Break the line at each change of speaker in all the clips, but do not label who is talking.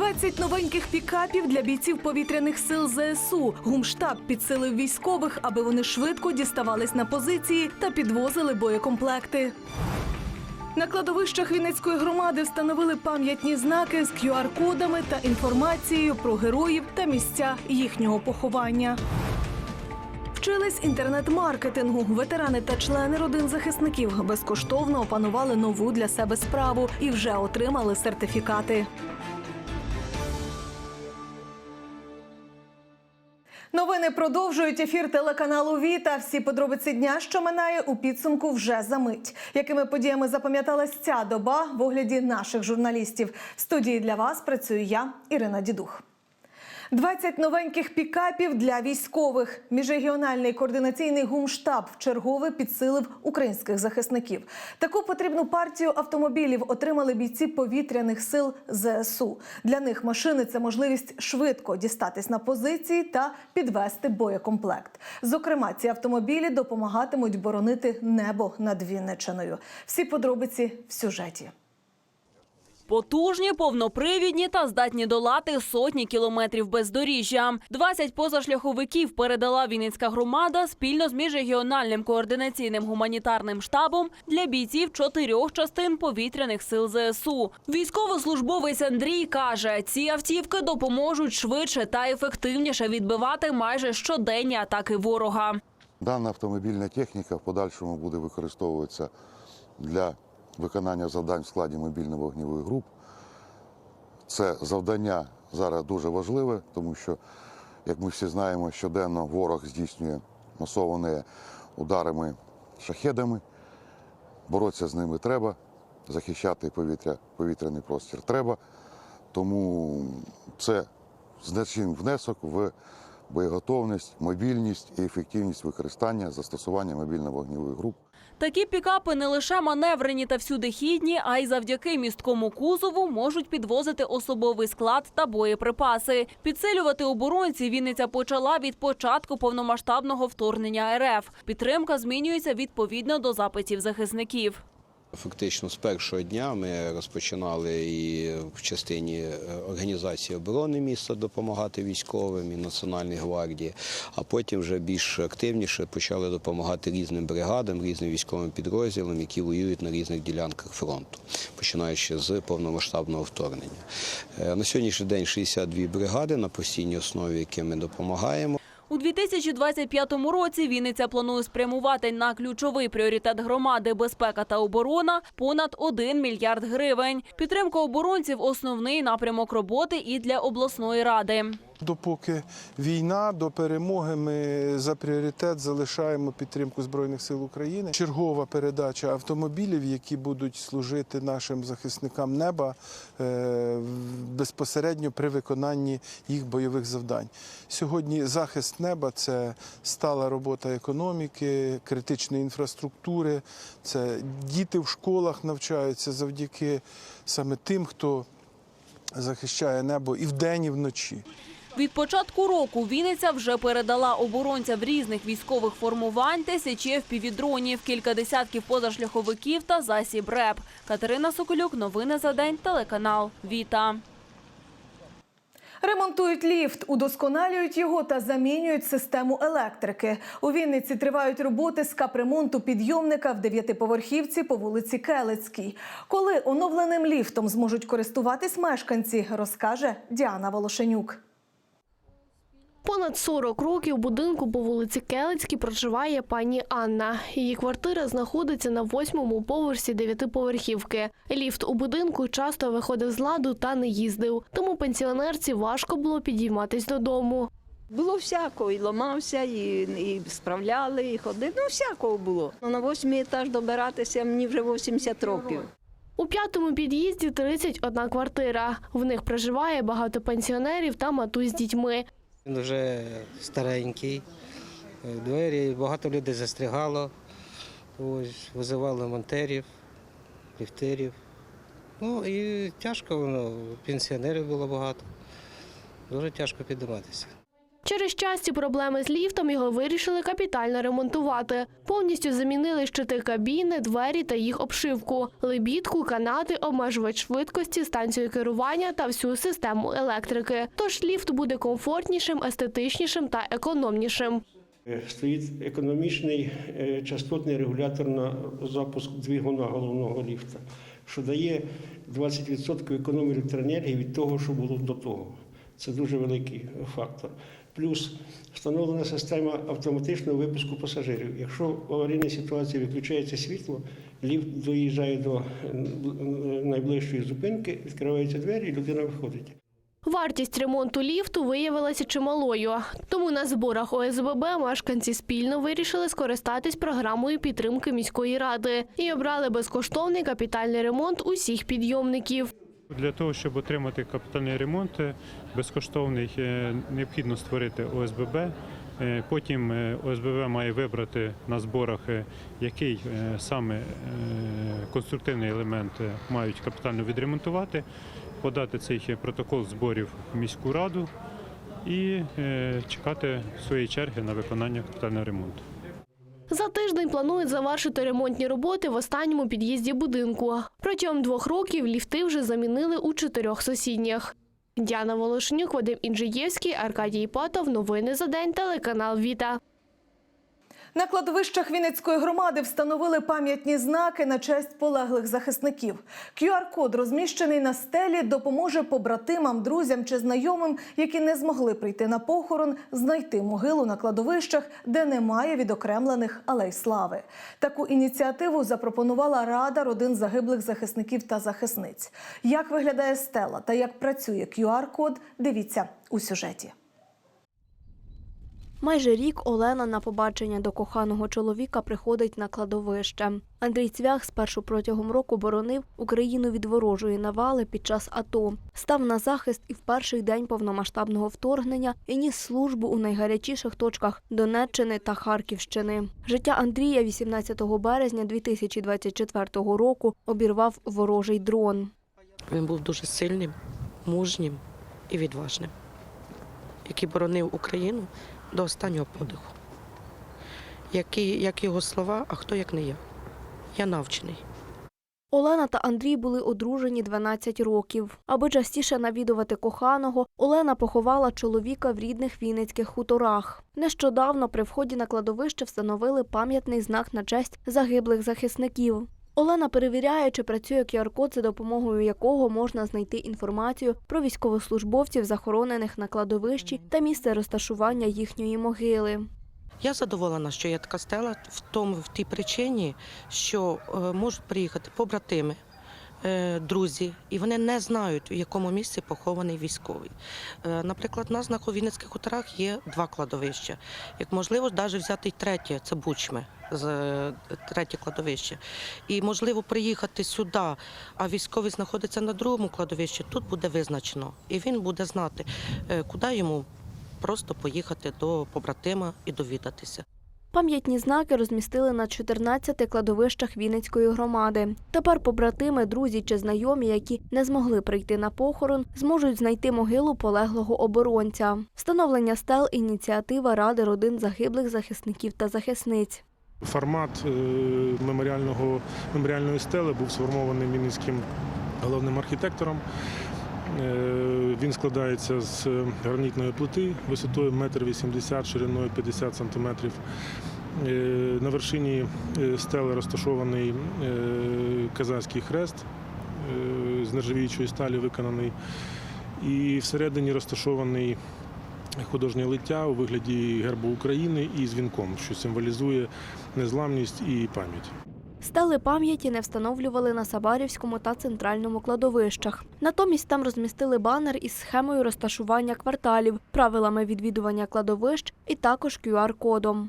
20 новеньких пікапів для бійців повітряних сил ЗСУ. Гумштаб підсилив військових, аби вони швидко діставались на позиції та підвозили боєкомплекти. На кладовищах Вінницької громади встановили пам'ятні знаки з QR-кодами та інформацією про героїв та місця їхнього поховання. Вчились інтернет-маркетингу. Ветерани та члени родин захисників безкоштовно опанували нову для себе справу і вже отримали сертифікати. Новини продовжують ефір телеканалу Віта. Всі подробиці дня, що минає у підсумку, вже за мить. Якими подіями запам'яталась ця доба в огляді наших журналістів? В студії для вас працюю я, Ірина Дідух. 20 новеньких пікапів для військових. Міжрегіональний координаційний гумштаб вчергове підсилив українських захисників. Таку потрібну партію автомобілів отримали бійці повітряних сил ЗСУ. Для них машини це можливість швидко дістатись на позиції та підвести боєкомплект. Зокрема, ці автомобілі допомагатимуть боронити небо над Вінничиною. Всі подробиці в сюжеті.
Потужні, повнопривідні та здатні долати сотні кілометрів бездоріжжя. 20 позашляховиків передала Вінницька громада спільно з міжрегіональним координаційним гуманітарним штабом для бійців чотирьох частин повітряних сил ЗСУ. Військовослужбовець Андрій каже, ці автівки допоможуть швидше та ефективніше відбивати майже щоденні атаки ворога.
Дана автомобільна техніка в подальшому буде використовуватися для виконання завдань в складі мобільно-вогневих груп. Це завдання зараз дуже важливе, тому що, як ми всі знаємо, щоденно ворог здійснює масовані ударами шахедами. Боротися з ними треба, захищати повітря, повітряний простір треба. Тому це значний внесок в боєготовність, мобільність і ефективність використання застосування мобільно-вогневих груп.
Такі пікапи не лише маневрені та всюдихідні, а й завдяки місткому кузову можуть підвозити особовий склад та боєприпаси. Підсилювати оборонці Вінниця почала від початку повномасштабного вторгнення РФ. Підтримка змінюється відповідно до запитів захисників.
Фактично з першого дня ми розпочинали і в частині е, організації оборони міста допомагати військовим і Національній гвардії, а потім вже більш активніше почали допомагати різним бригадам, різним військовим підрозділам, які воюють на різних ділянках фронту, починаючи з повномасштабного вторгнення. Е, На сьогоднішній день 62 бригади на постійній основі, яким ми допомагаємо.
У 2025 році Вінниця планує спрямувати на ключовий пріоритет громади безпека та оборона понад 1 мільярд гривень. Підтримка оборонців основний напрямок роботи і для обласної ради.
Допоки війна до перемоги, ми за пріоритет залишаємо підтримку Збройних сил України. Чергова передача автомобілів, які будуть служити нашим захисникам неба е, безпосередньо при виконанні їх бойових завдань. Сьогодні захист неба це стала робота економіки, критичної інфраструктури. Це діти в школах навчаються завдяки саме тим, хто захищає небо і вдень, і вночі.
Від початку року Вінниця вже передала оборонцям різних військових формувань тисячі впівдронів, кілька десятків позашляховиків та засіб РЕП. Катерина Соколюк, новини за день, телеканал Віта.
Ремонтують ліфт, удосконалюють його та замінюють систему електрики. У Вінниці тривають роботи з капремонту підйомника в дев'ятиповерхівці по вулиці Келецькій. Коли оновленим ліфтом зможуть користуватись мешканці, розкаже Діана Волошенюк.
Понад 40 років будинку по вулиці Келицькій проживає пані Анна. Її квартира знаходиться на восьмому поверсі дев'ятиповерхівки. Ліфт у будинку часто виходив з ладу та не їздив, тому пенсіонерці важко було підійматись додому.
Було всякого, і ламався, і, і справляли, і ходили. Ну, всякого було. На восьмий етаж добиратися мені вже 80 років.
У п'ятому під'їзді 31 квартира. В них проживає багато пенсіонерів та матусь з дітьми.
Він вже старенький, е, двері багато людей застрягало, ось, визивали монтерів, ліфтерів. Ну і тяжко воно, пенсіонерів було багато. Дуже тяжко підніматися.
Через часті проблеми з ліфтом його вирішили капітально ремонтувати. Повністю замінили щити кабіни, двері та їх обшивку, лебідку, канати, обмежувач швидкості, станцію керування та всю систему електрики. Тож ліфт буде комфортнішим, естетичнішим та економнішим.
Е, Стоїть економічний е, частотний регулятор на запуск двигуна головного ліфта, що дає 20% економії електроенергії від того, що було до того. Це дуже великий фактор. Плюс встановлена система автоматичного випуску пасажирів. Якщо в аварійній ситуації виключається світло, ліфт доїжджає до найближчої зупинки, відкриваються двері, і людина виходить.
Вартість ремонту ліфту виявилася чималою. Тому на зборах ОСББ мешканці спільно вирішили скористатись програмою підтримки міської ради і обрали безкоштовний капітальний ремонт усіх підйомників.
Для того, щоб отримати капітальний ремонт безкоштовний, е, необхідно створити ОСББ. Е, Потім е, ОСББ має вибрати на зборах, який саме конструктивний елемент мають капітально відремонтувати, подати цей протокол зборів в міську раду і чекати своєї черги на виконання капітального ремонту.
За тиждень планують завершити ремонтні роботи в останньому під'їзді будинку. Протягом двох років ліфти вже замінили у чотирьох сусідніх. Діана Волошенюк, Вадим Інжиєвський, Аркадій Патов. Новини за день. Телеканал Віта.
На кладовищах Вінницької громади встановили пам'ятні знаки на честь полеглих захисників. QR-код, розміщений на стелі, допоможе побратимам, друзям чи знайомим, які не змогли прийти на похорон, знайти могилу на кладовищах, де немає відокремлених алей слави. Таку ініціативу запропонувала Рада родин загиблих захисників та захисниць. Як виглядає стела та як працює QR-код, дивіться у сюжеті.
Майже рік Олена на побачення до коханого чоловіка приходить на кладовище. Андрій Цвях спершу протягом року боронив Україну від ворожої навали під час АТО. Став на захист і в перший день повномасштабного вторгнення і ніс службу у найгарячіших точках Донеччини та Харківщини. Життя Андрія 18 березня 2024 року обірвав ворожий дрон.
Він був дуже сильним, мужнім і відважним, який боронив Україну до останнього подиху. Які, як його слова, а хто як не я? Я навчений.
Олена та Андрій були одружені 12 років. Аби частіше навідувати коханого, Олена поховала чоловіка в рідних вінницьких хуторах. Нещодавно при вході на кладовище встановили пам'ятний знак на честь загиблих захисників. Олена перевіряє, чи працює QR-код, за допомогою якого можна знайти інформацію про військовослужбовців, захоронених на кладовищі та місце розташування їхньої могили.
Я задоволена, що є така стела в тому, в тій причині, що е, можуть приїхати побратими, друзі, і вони не знають, в якому місці похований військовий. Е, наприклад, у нас на Вінницьких хуторах є два кладовища. Як можливо, навіть взяти й третє, це Бучми, е, третє кладовище. І можливо приїхати сюди, а військовий знаходиться на другому кладовищі, тут буде визначено. І він буде знати, е, куди йому просто поїхати до побратима і довідатися.
Пам'ятні знаки розмістили на 14 кладовищах Вінницької громади. Тепер побратими, друзі чи знайомі, які не змогли прийти на похорон, зможуть знайти могилу полеглого оборонця. Встановлення стел ініціатива Ради родин загиблих захисників та захисниць.
Формат е, меморіальної стели був сформований Вінницьким головним архітектором. Е, Він складається з гранітної плити висотою 1,80 м, шириною 50 см. Е, На вершині е, стели розташований е, казацький хрест е, з нержавіючої сталі виконаний. І всередині розташований художнє лиття у вигляді гербу України і з вінком, що символізує незламність і пам'ять.
Стели пам'яті не встановлювали на Сабарівському та центральному кладовищах. Натомість там розмістили банер із схемою розташування кварталів, правилами відвідування кладовищ і також QR-кодом.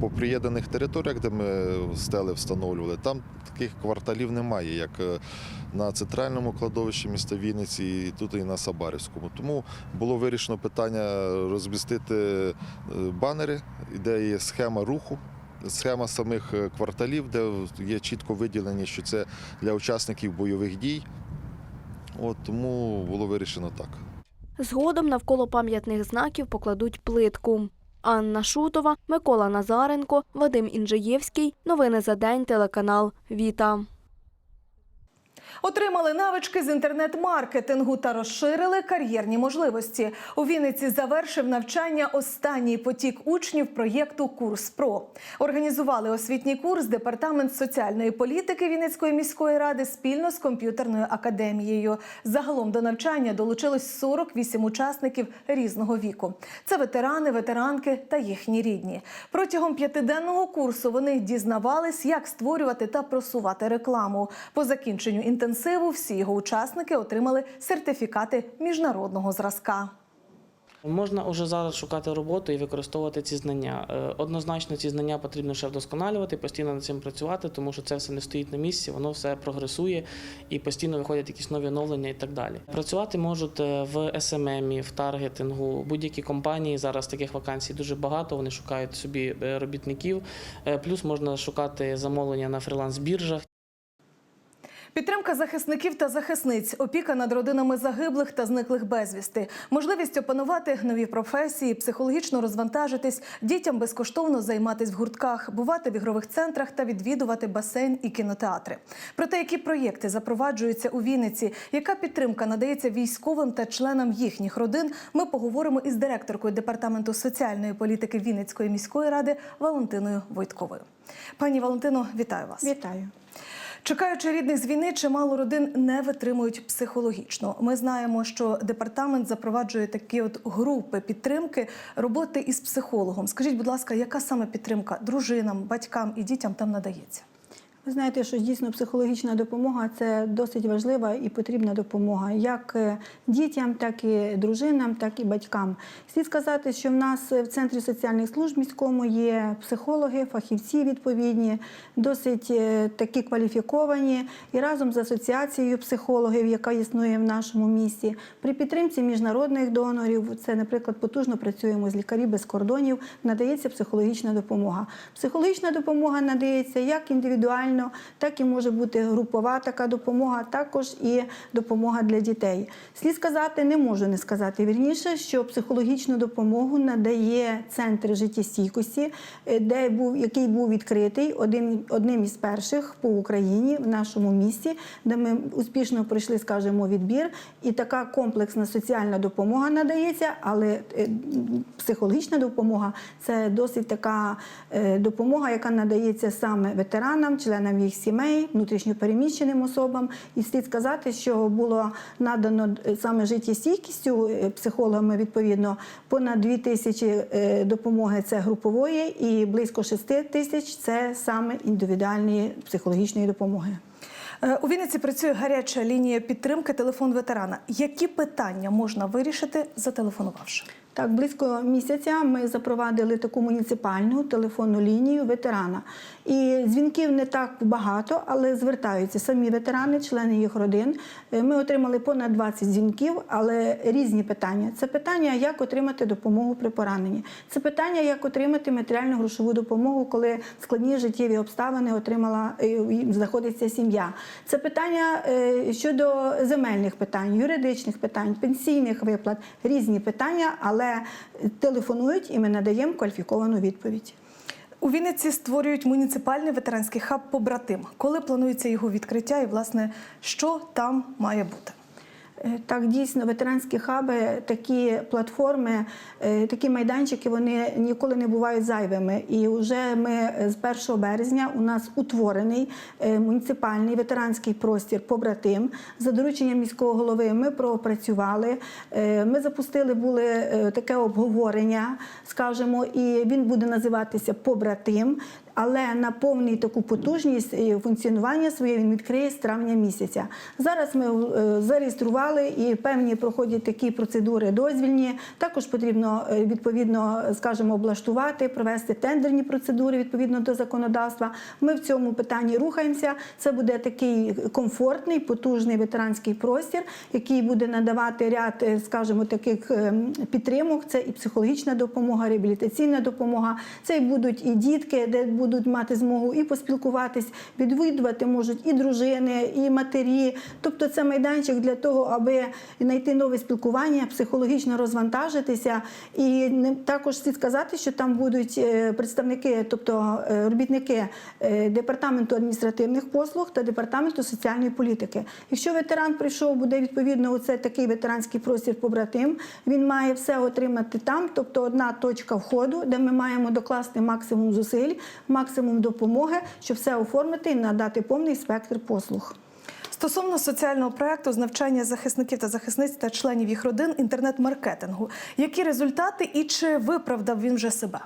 По приєднаних територіях, де ми стели встановлювали, там таких кварталів немає, як е, на центральному кладовищі міста Вінниці, і тут і на Сабарівському. Тому було вирішено питання розмістити е, банери, де є схема руху. Схема самих е, кварталів, де є чітко виділені, що це для учасників бойових дій. От тому було вирішено так.
Згодом навколо пам'ятних знаків покладуть плитку. Анна Шутова, Микола Назаренко, Вадим Інжиєвський. Новини за день. Телеканал Віта.
Отримали навички з інтернет-маркетингу та розширили кар'єрні можливості. У Вінниці завершив навчання останній потік учнів проєкту Курс Про. Організували освітній курс департамент соціальної політики Вінницької міської ради спільно з комп'ютерною академією. Загалом до навчання долучилось 48 учасників різного віку. Це ветерани, ветеранки та їхні рідні. Протягом п'ятиденного курсу вони дізнавались, як створювати та просувати рекламу. По закінченню інтенсиву всі його учасники отримали сертифікати міжнародного зразка.
Можна вже зараз шукати роботу і використовувати ці знання. Е, Однозначно, ці знання потрібно ще вдосконалювати, постійно над цим працювати, тому що це все не стоїть на місці, воно все прогресує і постійно виходять якісь нові оновлення і так далі. Працювати можуть е, в СММі, в таргетингу, будь-які компанії. Зараз таких вакансій дуже багато. Вони шукають собі е, робітників. Плюс можна шукати замовлення на фриланс-біржах.
Підтримка захисників та захисниць, опіка над родинами загиблих та зниклих безвісти, можливість опанувати нові професії, психологічно розвантажитись, дітям безкоштовно займатися в гуртках, бувати в ігрових центрах та відвідувати басейн і кінотеатри. Про те, які проєкти запроваджуються у Вінниці, яка підтримка надається військовим та членам їхніх родин, ми поговоримо із директоркою департаменту соціальної політики Вінницької міської ради Валентиною Войтковою. Пані Валентино, вітаю вас.
Вітаю.
Чекаючи рідних з війни, чимало родин не витримують психологічно. Ми знаємо, що департамент запроваджує такі от групи підтримки роботи із психологом. Скажіть, будь ласка, яка саме підтримка дружинам, батькам і дітям там надається?
Ви знаєте, що дійсно психологічна допомога це досить важлива і потрібна допомога як е, дітям, так і дружинам, так і батькам. Слід сказати, що в нас в центрі соціальних служб міському є психологи, фахівці відповідні, досить е, такі кваліфіковані, і разом з асоціацією психологів, яка існує в нашому місті, при підтримці міжнародних донорів, це, наприклад, потужно працюємо з лікарів без кордонів, надається психологічна допомога. Психологічна допомога надається як індивідуально, так і може бути групова така допомога, також і допомога для дітей. Слід сказати, не можу не сказати вірніше, що психологічну допомогу надає центр життєстійкості, е, де був який був відкритий один одним із перших по Україні в нашому місті, де ми успішно пройшли, скажімо, відбір. І така комплексна соціальна допомога надається, але е, психологічна допомога це досить така е, допомога, яка надається саме ветеранам, членам їх сімей, внутрішньопереміщеним особам. І слід сказати, що було надано е, саме життєстійкістю е, психологами відповідно понад 2 тисячі е, допомоги це групової, і близько 6 тисяч це саме індивідуальної психологічної допомоги.
У Вінниці працює гаряча лінія підтримки телефон ветерана. Які питання можна вирішити, зателефонувавши?
Так, близько місяця ми запровадили таку муніципальну телефонну лінію ветерана. І дзвінків не так багато, але звертаються самі ветерани, члени їх родин. Е, Ми отримали понад 20 дзвінків, але різні питання. Це питання, як отримати допомогу при пораненні. Це питання, як отримати матеріальну грошову допомогу, коли складні життєві обставини отримала е, знаходиться сім'я. Це питання е, щодо земельних питань, юридичних питань, пенсійних виплат, різні питання, але телефонують і ми надаємо кваліфіковану відповідь.
У Вінниці створюють муніципальний ветеранський хаб побратим. Коли планується його відкриття, і власне що там має бути?
Е, Так, дійсно, ветеранські хаби, такі платформи, е, такі майданчики, вони ніколи не бувають зайвими. І вже ми з 1 березня у нас утворений е, муніципальний ветеранський простір побратим. За дорученням міського голови ми пропрацювали. Е, Ми запустили були е, таке обговорення, скажімо, і він буде називатися Побратим. Але на повну таку потужність функціонування своє він відкриє з травня місяця. Зараз ми е, зареєстрували і певні проходять такі процедури дозвільні. Також потрібно е, відповідно, скажімо, облаштувати, провести тендерні процедури відповідно до законодавства. Ми в цьому питанні рухаємося. Це буде такий комфортний, потужний ветеранський простір, який буде надавати ряд, е, скажімо, таких е, підтримок. Це і психологічна допомога, реабілітаційна допомога. Це і будуть і дітки, де будуть мати змогу і поспілкуватись, відвідувати можуть і дружини, і матері. Тобто це майданчик для того, аби знайти нове спілкування, психологічно розвантажитися. І також слід сказати, що там будуть е, представники, тобто е, робітники е, департаменту адміністративних послуг та департаменту соціальної політики. Якщо ветеран прийшов, буде відповідно оце такий ветеранський простір побратим. Він має все отримати там, тобто одна точка входу, де ми маємо докласти максимум зусиль, максимум допомоги, щоб все оформити і надати повний спектр послуг.
Стосовно соціального проекту з навчання захисників та захисниць та членів їх родин інтернет-маркетингу, які результати і чи виправдав він вже себе?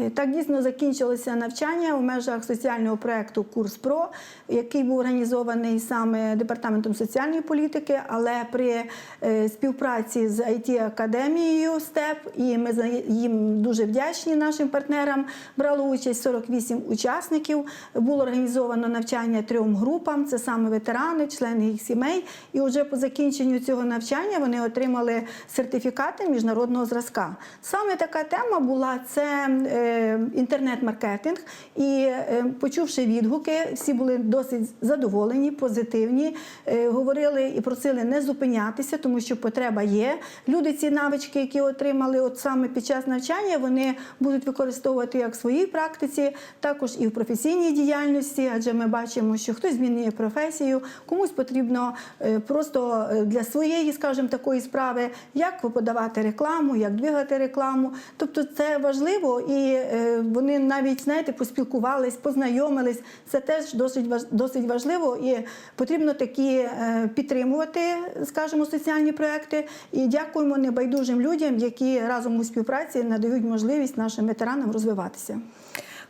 Е, Так дійсно закінчилося навчання у межах соціального проєкту Курс ПРО, який був організований саме департаментом соціальної політики, але при е, співпраці з it академією СТЕП, і ми за їм дуже вдячні нашим партнерам. Брало участь 48 учасників. Було організовано навчання трьом групам: це саме ветерани, члени їх сімей. І вже по закінченню цього навчання вони отримали сертифікати міжнародного зразка. Саме така тема була це. Е, інтернет-маркетинг, і е, почувши відгуки, всі були досить задоволені, позитивні. е, Говорили і просили не зупинятися, тому що потреба є. Люди ці навички, які отримали от саме під час навчання, вони будуть використовувати як в своїй практиці, також і в професійній діяльності, адже ми бачимо, що хтось змінює професію, комусь потрібно е, просто е, для своєї, скажімо, такої справи, як подавати рекламу, як двигати рекламу. Тобто це важливо, і вони навіть знаєте, поспілкувались, познайомились. Це теж досить досить важливо, і потрібно такі е, підтримувати, скажімо, соціальні проекти. І дякуємо небайдужим людям, які разом у співпраці надають можливість нашим ветеранам розвиватися.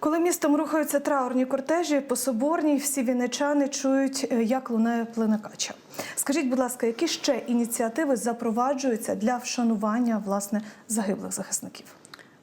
Коли містом рухаються траурні кортежі, по соборній всі вінничани чують, е, як лунає плиникача. Скажіть, будь ласка, які ще ініціативи запроваджуються для вшанування власне загиблих захисників?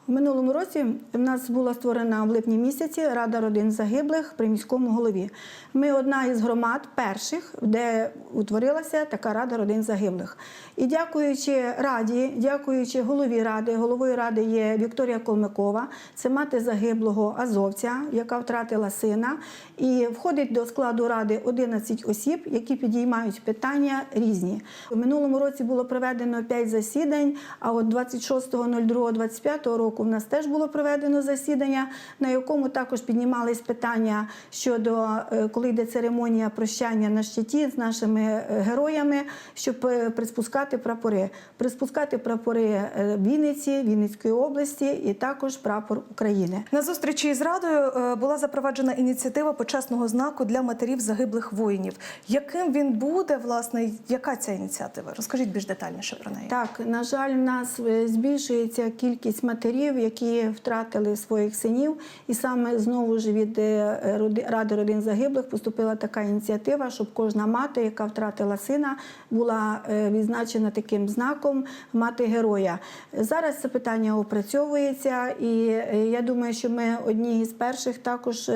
У минулому році в нас була створена в липні місяці Рада родин загиблих при міському голові. Ми одна із громад перших, де утворилася така рада родин загиблих. І дякуючи раді, дякуючи голові ради, головою ради є Вікторія Колмикова, це мати загиблого азовця, яка втратила сина. І входить до складу ради 11 осіб, які підіймають питання різні. У минулому році було проведено 5 засідань, а от 26.02.25 року в нас теж було проведено засідання, на якому також піднімались питання щодо е, коли йде церемонія прощання на щиті з нашими е, героями, щоб е, приспускати прапори. Приспускати прапори Вінниці, Вінницької області і також прапор України.
На зустрічі із радою була запроваджена ініціатива почесного знаку для матерів загиблих воїнів. Яким він буде, власне, яка ця ініціатива? Розкажіть більш детальніше про неї.
Так, на жаль, в нас збільшується кількість матерів, які втратили своїх синів. І саме знову ж від е, Ради родин загиблих поступила така ініціатива, щоб кожна мати, яка втратила сина, була е, відзначена таким знаком мати героя. Зараз це питання опрацьовується, і е, я думаю, що ми одні із перших також.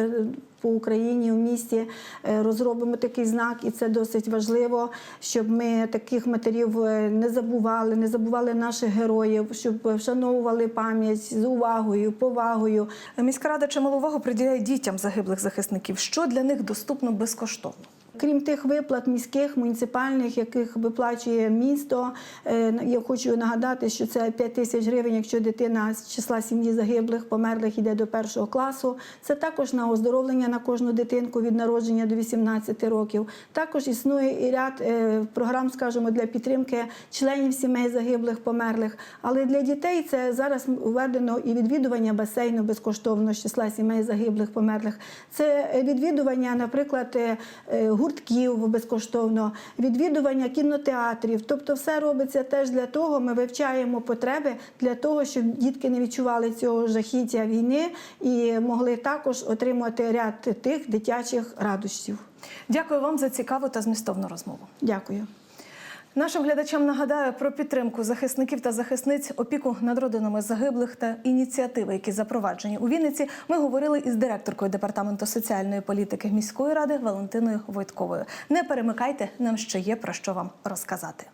По Україні в місті е, розробимо такий знак, і це досить важливо, щоб ми таких матерів е, не забували, не забували наших героїв, щоб вшановували пам'ять з увагою, повагою.
Міська рада чимало увагу приділяє дітям загиблих захисників. Що для них доступно безкоштовно?
Крім тих виплат міських, муніципальних, яких виплачує місто, е, я хочу нагадати, що це 5 тисяч гривень, якщо дитина з числа сім'ї загиблих, померлих йде до першого класу. Це також на оздоровлення на кожну дитинку від народження до 18 років. Також існує і ряд е, програм, скажімо, для підтримки членів сімей загиблих, померлих. Але для дітей це зараз введено і відвідування басейну безкоштовно з числа сімей загиблих, померлих. Це відвідування, наприклад, е, е, гуртків безкоштовно, відвідування кінотеатрів. Тобто, все робиться теж для того. Ми вивчаємо потреби для того, щоб дітки не відчували цього жахіття війни і могли також отримати ряд тих дитячих радощів.
Дякую вам за цікаву та змістовну розмову.
Дякую.
Нашим глядачам нагадаю про підтримку захисників та захисниць, опіку над родинами загиблих та ініціативи, які запроваджені у Вінниці. Ми говорили із директоркою департаменту соціальної політики міської ради Валентиною Войтковою. Не перемикайте, нам ще є про що вам розказати.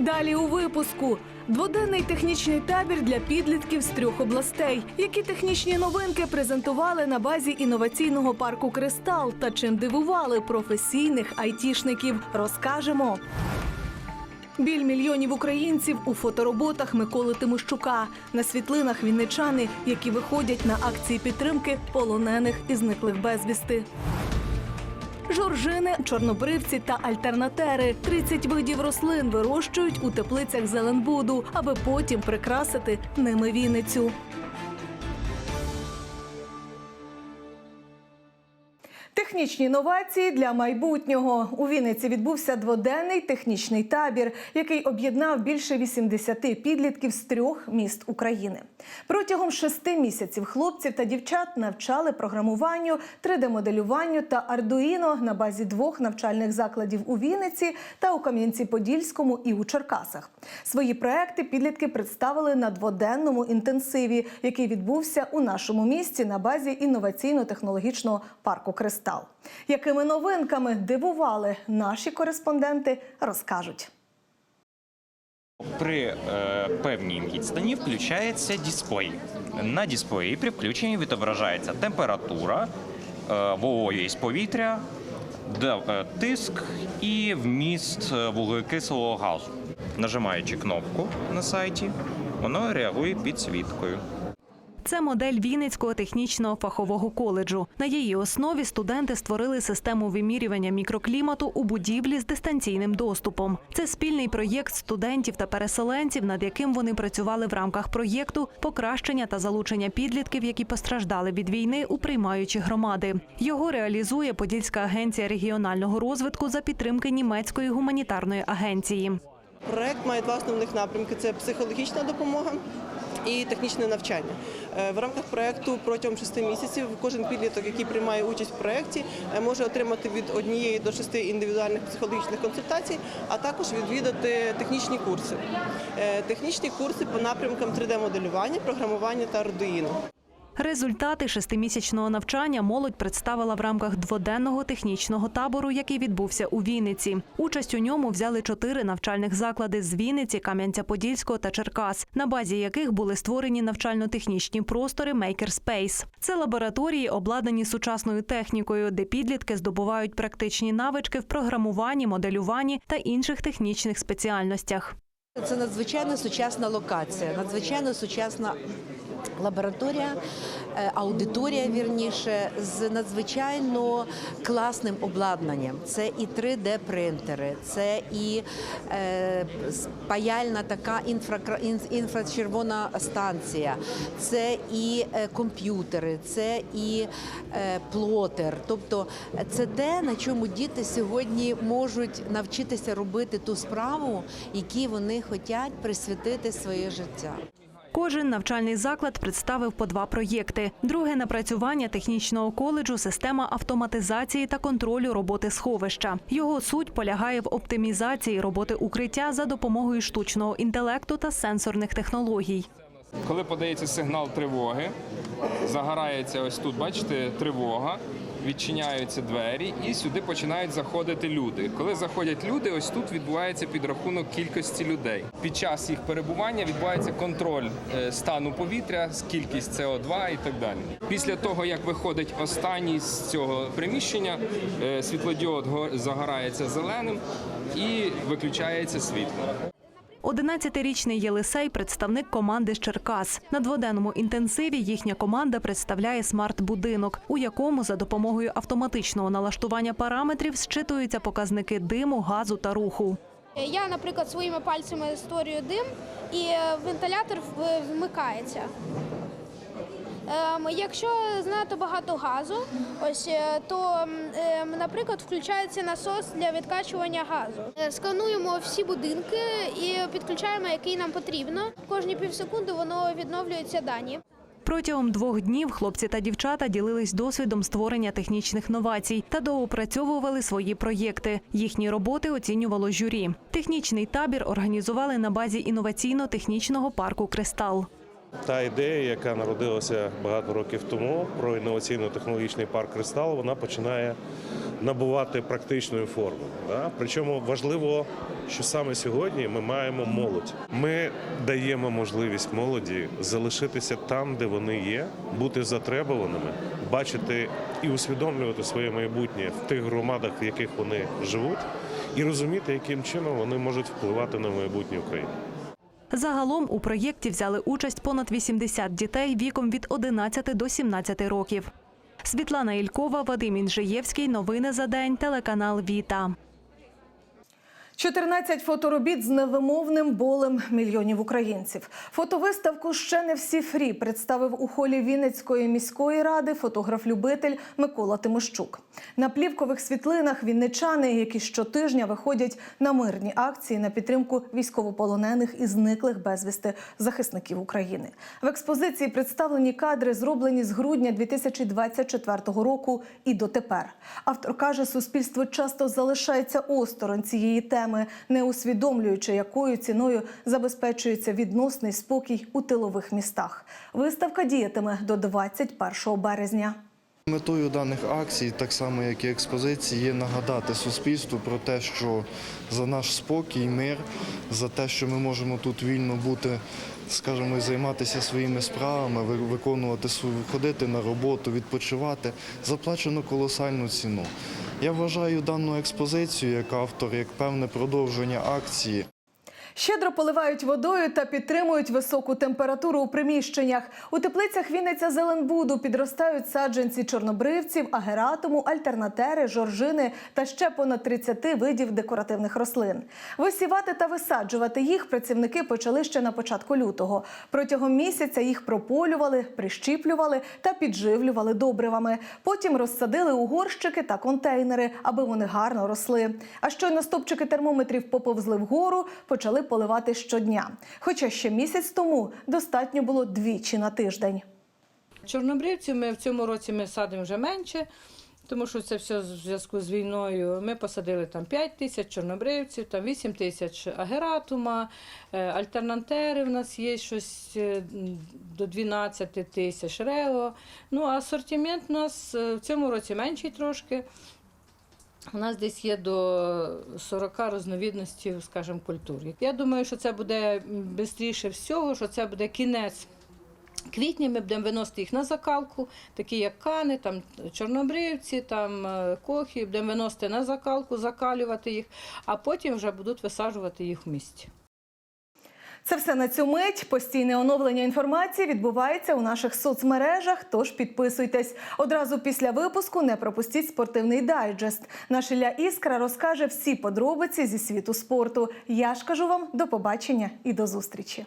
Далі у випуску дводенний технічний табір для підлітків з трьох областей. Які технічні новинки презентували на базі інноваційного парку Кристал та чим дивували професійних айтішників, розкажемо. Біль мільйонів українців у фотороботах Миколи Тимощука на світлинах вінничани, які виходять на акції підтримки полонених і зниклих безвісти. Жоржини, чорнобривці та альтернатери 30 видів рослин вирощують у теплицях Зеленбуду, аби потім прикрасити ними Вінницю. Технічні новації для майбутнього у Вінниці відбувся дводенний технічний табір, який об'єднав більше 80 підлітків з трьох міст України. Протягом шести місяців хлопців та дівчат навчали програмуванню, 3D-моделюванню та ардуїно на базі двох навчальних закладів у Вінниці та у Кам'янці-Подільському і у Черкасах. Свої проекти підлітки представили на дводенному інтенсиві, який відбувся у нашому місті на базі інноваційно-технологічного парку Кристал. Якими новинками дивували наші кореспонденти, розкажуть.
При е, певній відстані включається дисплей. На дисплеї при включенні відображається температура, е, вологість повітря, е, тиск і вміст е, вуглекислого газу. Нажимаючи кнопку на сайті, воно реагує підсвіткою.
Це модель Вінницького технічного фахового коледжу. На її основі студенти створили систему вимірювання мікроклімату у будівлі з дистанційним доступом. Це спільний проєкт студентів та переселенців, над яким вони працювали в рамках проєкту покращення та залучення підлітків, які постраждали від війни у приймаючі громади. Його реалізує Подільська агенція регіонального розвитку за підтримки німецької гуманітарної агенції.
Проект має два основних напрямки: це психологічна допомога. І технічне навчання Е, в рамках проєкту протягом шести місяців кожен підліток, який приймає участь в проєкті, е, може отримати від однієї до шести індивідуальних психологічних консультацій, а також відвідати технічні курси. Е, Технічні курси по напрямкам 3D-моделювання, програмування та Arduino.
Результати шестимісячного навчання молодь представила в рамках дводенного технічного табору, який відбувся у Вінниці. Участь у ньому взяли чотири навчальних заклади з Вінниці, Кам'янця-Подільського та Черкас, на базі яких були створені навчально-технічні простори Makerspace. Це лабораторії, обладнані сучасною технікою, де підлітки здобувають практичні навички в програмуванні, моделюванні та інших технічних спеціальностях.
Це надзвичайно сучасна локація, надзвичайно сучасна лабораторія, е, аудиторія вірніше, з надзвичайно класним обладнанням. Це і 3D-принтери, це і е, паяльна така інфракра- інфрачервона станція, це і е, комп'ютери, це і е, плотер. Тобто е, це те, на чому діти сьогодні можуть навчитися робити ту справу, якій вони хочуть присвятити своє життя.
Кожен навчальний заклад представив по два проєкти. Друге напрацювання технічного коледжу система автоматизації та контролю роботи сховища. Його суть полягає в оптимізації роботи укриття за допомогою штучного інтелекту та сенсорних технологій.
Коли подається сигнал тривоги, загорається ось тут, бачите, тривога, відчиняються двері і сюди починають заходити люди. Коли заходять люди, ось тут відбувається підрахунок кількості людей. Під час їх перебування відбувається контроль е, стану повітря, кількість СО2 і так далі. Після того, як виходить останній з цього приміщення, е, світлодіод го- загорається зеленим і виключається світло.
11-річний Єлисей – представник команди з Черкас. На дводенному інтенсиві їхня команда представляє смарт-будинок, у якому за допомогою автоматичного налаштування параметрів зчитуються показники диму, газу та руху.
Я, наприклад, своїми пальцями створюю дим, і е, вентилятор вмикається. Ем, Якщо занадто багато газу, ось е, то, ем, наприклад, включається насос для відкачування газу. Е, Скануємо всі будинки і підключаємо, який нам потрібно. Кожні півсекунди воно відновлюються дані.
Протягом двох днів хлопці та дівчата ділились досвідом створення технічних новацій та доопрацьовували свої проєкти. Їхні роботи оцінювало журі. Технічний табір організували на базі інноваційно-технічного парку Кристал.
Та ідея, яка народилася багато років тому про інноваційно-технологічний парк Кристал, вона починає набувати практичної форми. Причому важливо, що саме сьогодні ми маємо молодь. Ми даємо можливість молоді залишитися там, де вони є, бути затребуваними, бачити і усвідомлювати своє майбутнє в тих громадах, в яких вони живуть, і розуміти, яким чином вони можуть впливати на майбутнє України.
Загалом у проєкті взяли участь понад 80 дітей віком від 11 до 17 років. Світлана Ількова, Вадим Інжиєвський. Новини за день. Телеканал Віта.
14 фоторобіт з невимовним болем мільйонів українців. Фотовиставку ще не всі фрі представив у холі Вінницької міської ради фотограф-любитель Микола Тимощук. На плівкових світлинах вінничани, які щотижня виходять на мирні акції на підтримку військовополонених і зниклих безвісти захисників України. В експозиції представлені кадри, зроблені з грудня 2024 року і дотепер. Автор каже, суспільство часто залишається осторонь цієї теми, не усвідомлюючи, якою ціною забезпечується відносний спокій у тилових містах. Виставка діятиме до 21 березня.
Метою даних акцій, так само як і експозиції, є нагадати суспільству про те, що за наш спокій, мир, за те, що ми можемо тут вільно бути, скажімо, займатися своїми справами, ви- виконувати свою, ходити на роботу, відпочивати, заплачено колосальну ціну. Я вважаю дану експозицію як автор, як певне продовження акції.
Щедро поливають водою та підтримують високу температуру у приміщеннях. У теплицях Вінниця Зеленбуду підростають саджанці чорнобривців, агератуму, альтернатери, жоржини та ще понад 30 видів декоративних рослин. Висівати та висаджувати їх працівники почали ще на початку лютого. Протягом місяця їх прополювали, прищіплювали та підживлювали добривами. Потім розсадили у горщики та контейнери, аби вони гарно росли. А щойно стопчики термометрів поповзли вгору, почали поливати щодня. Хоча ще місяць тому достатньо було двічі на тиждень.
Чорнобривців ми в цьому році ми садимо вже менше, тому що це все в зв'язку з війною. Ми посадили там 5 тисяч чорнобривців, там 8 тисяч агератума, е, альтернатери в нас є щось е, до 12 тисяч рео. Ну асортимент у нас е, в цьому році менший трошки. У нас десь є до 40 різновидностей, скажімо, культур. Я думаю, що це буде швидше всього, що це буде кінець квітня. Ми будемо виносити їх на закалку, такі як кани, там чорнобривці, там е, кохи. Будемо виносити на закалку, закалювати їх, а потім вже будуть висаджувати їх в місті.
Це все на цю мить. Постійне оновлення інформації відбувається у наших соцмережах. Тож підписуйтесь. Одразу після випуску не пропустіть спортивний дайджест. Наш Ілля Іскра розкаже всі подробиці зі світу спорту. Я ж кажу вам до побачення і до зустрічі.